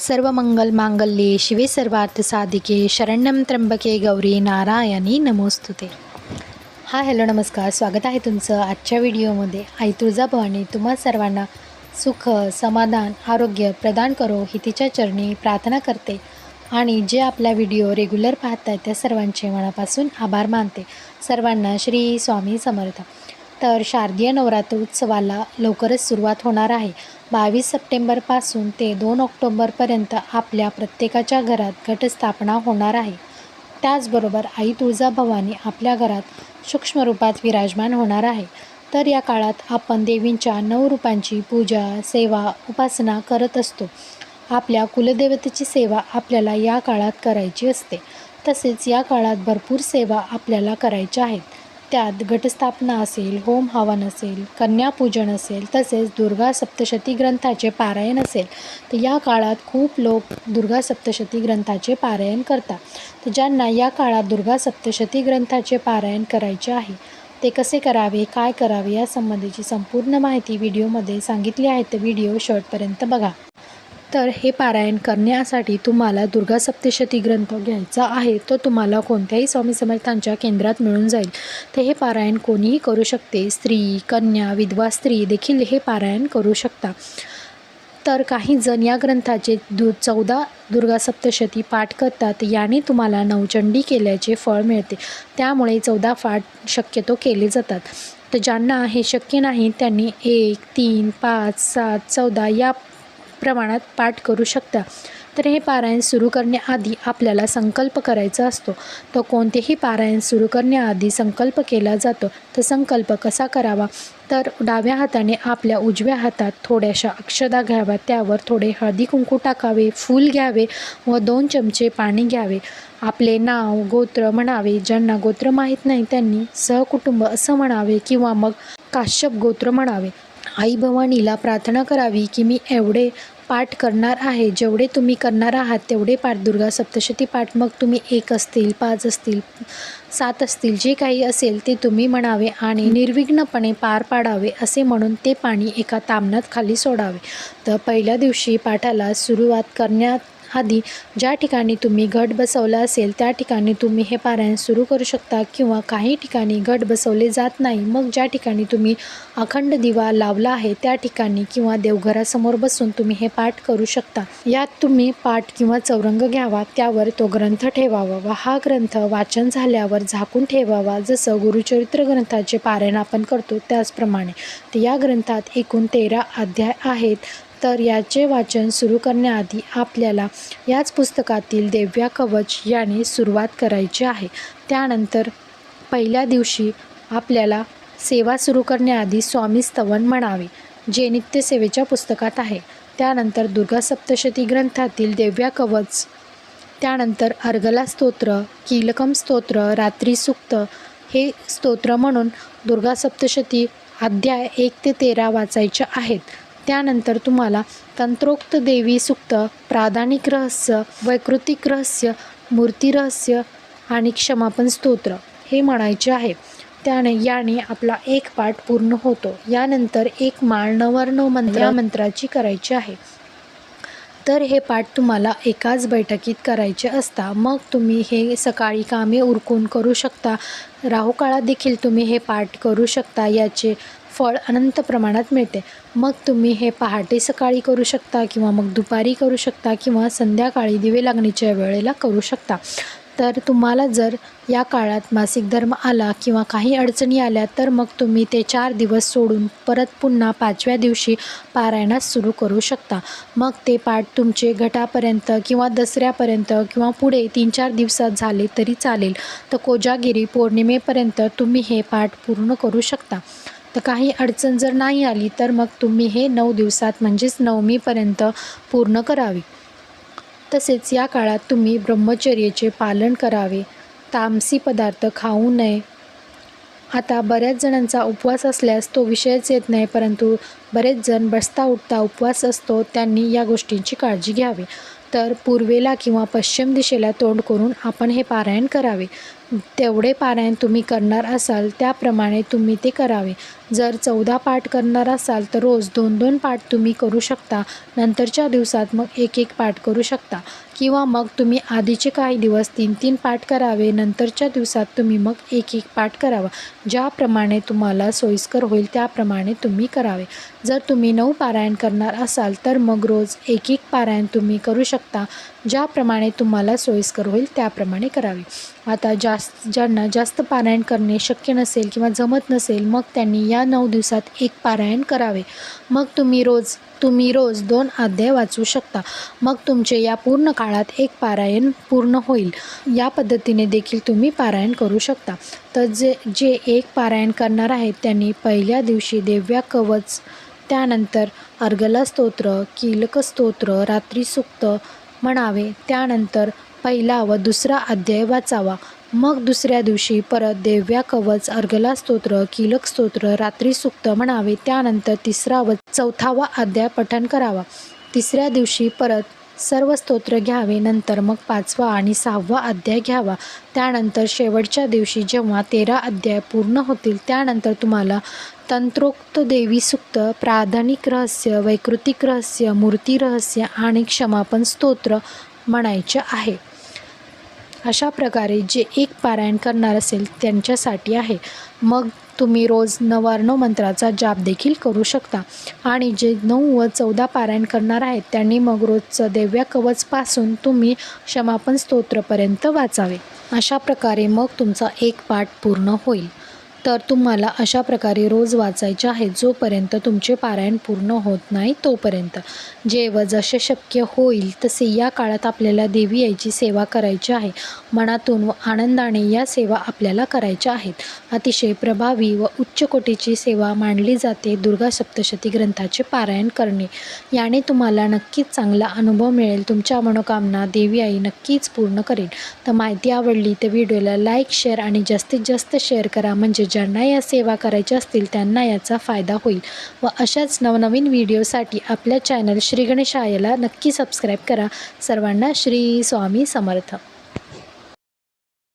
सर्व मंगल मांगल्ये शिवे सर्वार्थ साधिके शरण्यम त्र्यंबके गौरी नारायणी नमोस्तुते. हा हॅलो नमस्कार. स्वागत आहे तुमचं आजच्या व्हिडिओमध्ये. आई तुळजाभवानी तुम्हा सर्वांना सुख समाधान आरोग्य प्रदान करो ही तिच्या चरणी प्रार्थना करते. आणि जे आपला व्हिडिओ रेग्युलर पाहत आहेत त्या सर्वांचे मनापासून आभार मानते. सर्वांना श्री स्वामी समर्थ. तर शारदीय नवरात्र उत्सवाला लवकरच सुरुवात होणार आहे. बावीस सप्टेंबरपासून ते दोन ऑक्टोबरपर्यंत आपल्या प्रत्येकाच्या घरात घटस्थापना होणार आहे. त्याचबरोबर आई तुळजाभवानी आपल्या घरात सूक्ष्म रूपात विराजमान होणार आहे. तर या काळात आपण देवींच्या नऊ रूपांची पूजा सेवा उपासना करत असतो. आपल्या कुलदेवतेची सेवा आपल्याला या काळात करायची असते. तसेच या काळात भरपूर सेवा आपल्याला करायच्या आहेत. त्यात घटस्थापना असेल होम हवन असेल कन्यापूजन असेल तसेच दुर्गा सप्तशती ग्रंथाचे पारायण असेल तर या काळात खूप लोक दुर्गा सप्तशती ग्रंथाचे पारायण करतात. तर ज्यांना या काळात दुर्गा सप्तशती ग्रंथाचे पारायण करायचे आहे ते कसे करावे काय करावे यासंबंधीची संपूर्ण माहिती व्हिडिओमध्ये सांगितली आहे तर व्हिडिओ शॉर्टपर्यंत बघा. तर हे पारायण करण्यासाठी तुम्हाला दुर्गा सप्तशती ग्रंथ घ्यायचा आहे. तो तुम्हाला कोणत्याही स्वामी समर्थांच्या केंद्रात मिळून जाईल. तर हे पारायण कोणीही करू शकते. स्त्री कन्या विधवा स्त्री देखील हे पारायण करू शकता. तर काही जण या ग्रंथाचे दु चौदा दुर्गा सप्तशती पाठ करतात. याने तुम्हाला नवचंडी केल्याचे फळ मिळते. त्यामुळे चौदा पाठ शक्यतो केले जातात. तर ज्यांना हे शक्य नाही त्यांनी एक तीन पाच सात चौदा या प्रमाणात पाठ करू शकता. तर हे पारायण सुरू करण्याआधी आपल्याला संकल्प करायचा असतो. तर कोणतेही पारायण सुरू करण्याआधी संकल्प केला जातो. तर संकल्प कसा करावा? तर डाव्या हाताने आपल्या उजव्या हातात थोड्याशा अक्षदा घ्याव्या. त्यावर थोडे हळदी कुंकू टाकावे फूल घ्यावे व दोन चमचे पाणी घ्यावे. आपले नाव गोत्र म्हणावे. ज्यांना गोत्र माहीत नाही त्यांनी सहकुटुंब असं म्हणावे किंवा मग काश्यप गोत्र म्हणावे. आई भवानीला प्रार्थना करावी की मी एवढे पाठ करणार आहे. जेवढे तुम्ही करणार आहात तेवढे पाठ दुर्गा सप्तशती पाठ. मग तुम्ही एक असतील पाच असतील सात असतील जे काही असेल ते तुम्ही म्हणावे आणि निर्विघ्नपणे पार पाडावे असे म्हणून ते पाणी एका तामणात खाली सोडावे. तर पहिल्या दिवशी पाठाला सुरुवात करण्यात आधी ज्या ठिकाणी तुम्ही घट बसवला असेल त्या ठिकाणी तुम्ही हे पारायण सुरू करू शकता किंवा काही ठिकाणी घट बसवले जात नाही. मग ज्या ठिकाणी तुम्ही अखंड दिवा लावला आहे त्या ठिकाणी किंवा देवघरासमोर बसून तुम्ही हे पाठ करू शकता. यात तुम्ही पाठ किंवा चौरंग घ्यावा त्यावर तो ग्रंथ ठेवावा व हा ग्रंथ वाचन झाल्यावर झाकून ठेवावा. जसं गुरुचरित्र ग्रंथाचे पारायण आपण करतो त्याचप्रमाणे. या ग्रंथात एकूण तेरा अध्याय आहेत. तर याचे वाचन सुरू करण्याआधी आपल्याला याच पुस्तकातील देव्या कवच याने सुरुवात करायची आहे. त्यानंतर पहिल्या दिवशी आपल्याला सेवा सुरू करण्याआधी स्वामी स्तवन म्हणावे जे नित्यसेवेच्या पुस्तकात आहे. त्यानंतर दुर्गा सप्तशती ग्रंथातील देव्या कवच त्यानंतर अर्गला स्तोत्र कीलकम स्तोत्र रात्री सुक्त हे स्तोत्र म्हणून दुर्गा सप्तशती अध्याय एक ते तेरा वाचायचे आहेत. त्यानंतर तुम्हाला तंत्रोक्त देवी सुक्त प्रादानिक रहस्य वैकृतिक रहस्य मूर्ती रहस्य आणि क्षमापन स्तोत्र हे म्हणायचे आहे. त्याने याने आपला एक पाठ पूर्ण होतो. यानंतर एक माळ नवर्ण मंत्र या मंत्राची करायची आहे. तर हे पाठ तुम्हाला एकाच बैठकीत करायचे असता मग तुम्ही हे सकाळी कामे उरकून करू शकता. राहुकाळात देखील तुम्ही हे पाठ करू शकता. याचे फळ अनंत प्रमाणात मिळते. मग तुम्ही हे पहाटे सकाळी करू शकता किंवा मग दुपारी करू शकता किंवा संध्याकाळी दिवे लागणीच्या वेळेला करू शकता. तर तुम्हाला जर या काळात मासिक धर्म आला किंवा काही अडचणी आल्या तर मग तुम्ही ते चार दिवस सोडून परत पुन्हा पाचव्या दिवशी पारायणास सुरू करू शकता. मग ते पाठ तुमचे घटापर्यंत किंवा दसऱ्यापर्यंत किंवा पुढे तीन चार दिवसात झाले तरी चालेल. तर कोजागिरी पौर्णिमेपर्यंत तुम्ही हे पाठ पूर्ण करू शकता. तर काही अडचण जर नाही आली तर मग तुम्ही हे नऊ दिवसात म्हणजेच नवमीपर्यंत पूर्ण करावे. तसेच या काळात तुम्ही ब्रह्मचर्याचे पालन करावे. तामसी पदार्थ खाऊ नये. आता बऱ्याच जणांचा उपवास असल्यास तो विषयच येत नाही परंतु बरेच जण बसता उठता उपवास असतो त्यांनी या गोष्टींची काळजी घ्यावी. तर पूर्वेला किंवा पश्चिम दिशेला तोंड करून आपण हे पारायण करावे. तेवढे पारायण तुम्ही करणार असाल त्याप्रमाणे तुम्ही ते करावे. जर चौदा पाठ करणार असाल तर रोज दोन दोन पाठ तुम्ही करू शकता. नंतरच्या दिवसात मग एक एक पाठ करू शकता. किंवा मग तुम्ही आधीचे काही दिवस तीन तीन पाठ करावे नंतरच्या दिवसात तुम्ही मग एक एक पाठ करावा. ज्याप्रमाणे तुम्हाला सोयीस्कर होईल त्याप्रमाणे तुम्ही करावे. जर तुम्ही नऊ पारायण करणार असाल तर मग रोज एक एक पारायण तुम्ही करू शकता. ज्याप्रमाणे तुम्हाला सोयीस्कर होईल त्याप्रमाणे करावे. आता जास्त ज्यांना जास्त पारायण करणे शक्य नसेल किंवा जमत नसेल मग त्यांनी या नऊ दिवसात एक पारायण करावे. मग तुम्ही रोज तुम्ही रोज दोन अध्याय वाचू शकता. मग तुमचे या पूर्ण काळात एक पारायण पूर्ण होईल. या पद्धतीने देखील तुम्ही पारायण करू शकता. तर जे जे एक पारायण करणार आहेत त्यांनी पहिल्या दिवशी देव्या कवच त्यानंतर अर्गला स्तोत्र कीलक स्तोत्र रात्री सुक्त म्हणावे. त्यानंतर पहिला व दुसरा अध्याय वाचावा. मग दुसऱ्या दिवशी परत देव्या कवच अर्गला स्तोत्र कीलक स्तोत्र रात्री सुक्त म्हणावे. त्यानंतर तिसरा व चौथावा अध्याय पठण करावा. तिसऱ्या दिवशी परत सर्व स्तोत्र घ्यावे. नंतर मग पाचवा आणि सहावा अध्याय घ्यावा. त्यानंतर शेवटच्या दिवशी जेव्हा तेरा अध्याय पूर्ण होतील त्यानंतर तुम्हाला तंत्रोक्त देवी सुक्त प्राधानिक रहस्य वैकृतिक रहस्य मूर्ती रहस्य आणि क्षमापन स्तोत्र म्हणायचे आहे. अशा प्रकारे जे एक पारायण करणार असेल त्यांच्यासाठी आहे. मग तुम्ही रोज नवार्णव मंत्राचा जाप देखील करू शकता. आणि जे नऊ व चौदा पारायण करणार आहेत त्यांनी मग रोजचं देव्या कवचपासून तुम्ही क्षमापन स्तोत्रपर्यंत वाचावे. अशा प्रकारे मग तुमचा एक पाठ पूर्ण होईल. तर तुम्हाला अशा प्रकारे रोज वाचायचे आहे जोपर्यंत तुमचे पारायण पूर्ण होत नाही तोपर्यंत. जेव्हा जसे शक्य होईल तसे या काळात आपल्याला देवी आईची सेवा करायची आहे. मनातून व आनंदाने या सेवा आपल्याला करायच्या आहेत. अतिशय प्रभावी व उच्च कोटीची सेवा मानली जाते दुर्गा सप्तशती ग्रंथाचे पारायण करणे. याने तुम्हाला नक्कीच चांगला अनुभव मिळेल. तुमच्या मनोकामना देवी आई नक्कीच पूर्ण करेल. तर माहिती आवडली तर व्हिडिओला लाईक शेअर आणि जास्तीत जास्त शेअर करा. म्हणजे ज्यांना या सेवा करायच्या असतील त्यांना याचा फायदा होईल. व अशाच नवनवीन व्हिडिओसाठी आपल्या चॅनल श्री गणेशायला नक्की सबस्क्राईब करा. सर्वांना श्री स्वामी समर्थ.